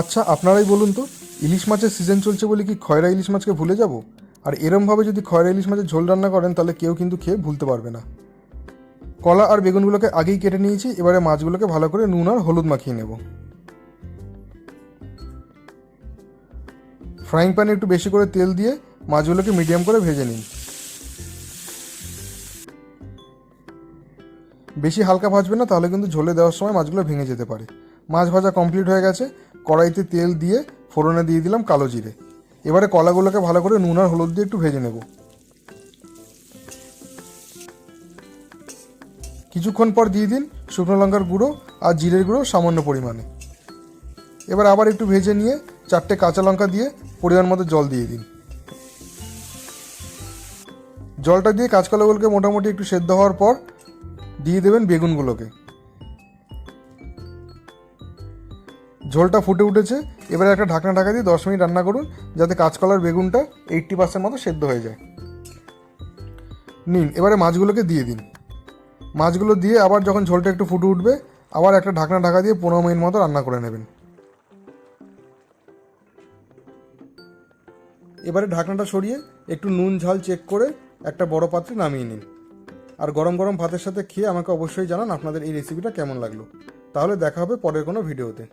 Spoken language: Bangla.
আচ্ছা আপনারাই বলুন তো, ইলিশ মাছের সিজন চলছে বলে কি খয়রা ইলিশ মাছকে ভুলে যাব? আর এরমভাবে যদি খয়রা ইলিশ মাছের ঝোল রান্না করেন, তাহলে কেউ কিন্তু খেয়ে ভুলতে পারবে না। কলা আর বেগুনগুলোকে আগেই কেটে নিয়েছি, এবারে মাছগুলোকে ভালো করে নুন আর হলুদ মাখিয়ে নেব। ফ্রাইং প্যানে একটু বেশি করে তেল দিয়ে মাছগুলোকে মিডিয়াম করে ভেজে নিন। বেশি হালকা ভাজবে না, তাহলে কিন্তু ঝোলে দেওয়ার সময় মাছগুলো ভেঙে যেতে পারে। মাছ ভাজা কমপ্লিট হয়ে গেছে কড়াইতে তেল দিয়ে ফোড়নে দিয়ে দিলাম কালো জিরে। এবারে কলাগুলোকে ভালো করে নুন আর হলুদ দিয়ে একটু ভেজে নেব। কিছুক্ষণ পর দিয়ে দিন শুকনো লঙ্কার গুঁড়ো আর জিরের গুঁড়ো সামান্য পরিমাণে। এবার আবার একটু ভেজে নিয়ে চারটে কাঁচা লঙ্কা দিয়ে পরিমাণ মতো জল দিয়ে দিন। জলটা দিয়ে কাঁচকলাগুলোকে মোটামুটি একটু সেদ্ধ হওয়ার পর দিয়ে দেবেন বেগুনগুলোকে। ঝোলটা ফুটে উঠেছে। এবারে একটা ঢাকনা ঢাকা দিয়ে দশ মিনিট রান্না করুন, যাতে কাঁচকলার বেগুনটা এইট্টি পার্সেন্ট মতো সেদ্ধ হয়ে যায়। নিন, এবারে মাছগুলোকে দিয়ে দিন। মাছগুলো দিয়ে আবার যখন ঝোলটা একটু ফুটে উঠবে, আবার একটা ঢাকনা ঢাকা দিয়ে পনেরো মিনিট মতো রান্না করে নেবেন। এবারে ঢাকনাটা সরিয়ে একটু নুন, ঝাল চেক করে একটা বড় পাত্রে নামিয়ে নিন। আর গরম গরম ভাতের সাথে খেয়ে আমাকে অবশ্যই জানান আপনাদের এই রেসিপিটা কেমন লাগল। তাহলে দেখা হবে পরের কোনো ভিডিওতে